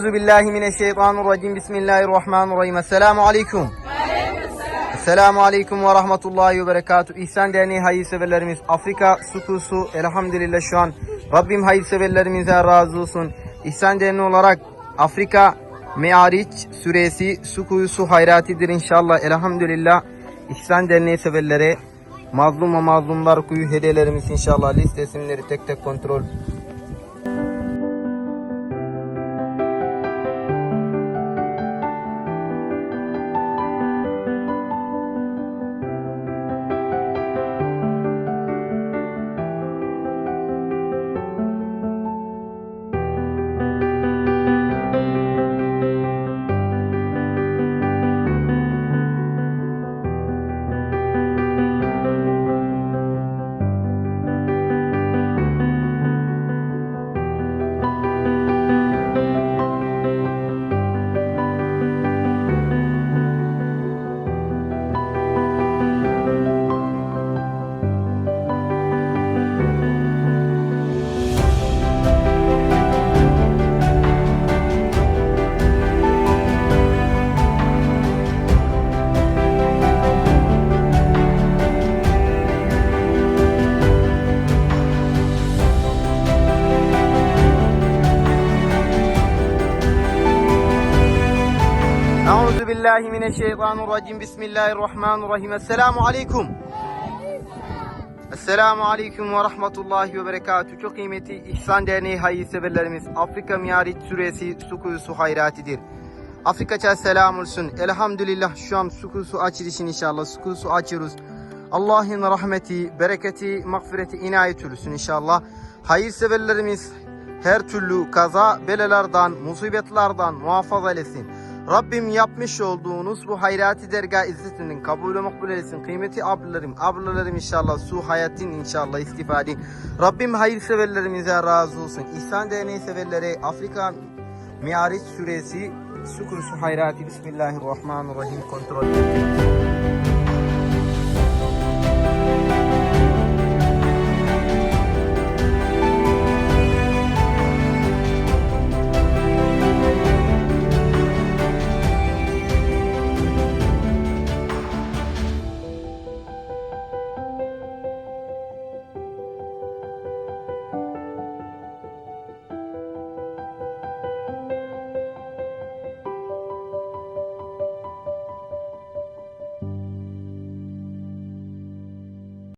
Euzu. Bismillahirrahmanirrahim. Esselamu aleyküm. Esselamu aleyküm ve rahmetullahi ve berekatuhu. İhsan Derneği hayırseverlerimiz Afrika Sukusu elhamdülillah şu an Rabbim hayırseverlerimize razı olsun. İhsan Derneği olarak Afrika Meariç Suresi Sukusu hayratidir inşallah elhamdülillah. İhsan Derneği severlere mazlum ve mazlumlar kuyu hediyelerimiz inşallah liste isimleri tek tek kontrol Euzu billahi mineşşeytanirracim. Bismillahirrahmanirrahim. Esselamu aleyküm. Esselamu aleyküm ve rahmetullahi ve berekatuhu. Çok kıymetli İhsan Derneği hayırseverlerimiz Afrika Miyarit Suresi Sukuyusu hayratidir. Afrikaça selam olsun. Elhamdülillah şu an Sukuyusu açılışın inşallah. Sukuyusu açıyoruz. Allah'ın rahmeti, bereketi, mağfireti inayet olsun inşallah. Hayırseverlerimiz her türlü kaza, belalardan, musibetlerden muhafaza eylesin. Rabbim yapmış olduğunuz bu hayrati dergah izzetinin kabulü makbul eylesin. Kıymeti ablalarım, ablalarım inşallah su hayatın inşallah istifade. Rabbim hayırseverlerimize razı olsun. İhsan Derneği severlere Afrika Miariç Suresi Su Kurusu Hayrati Bismillahirrahmanirrahim kontrol.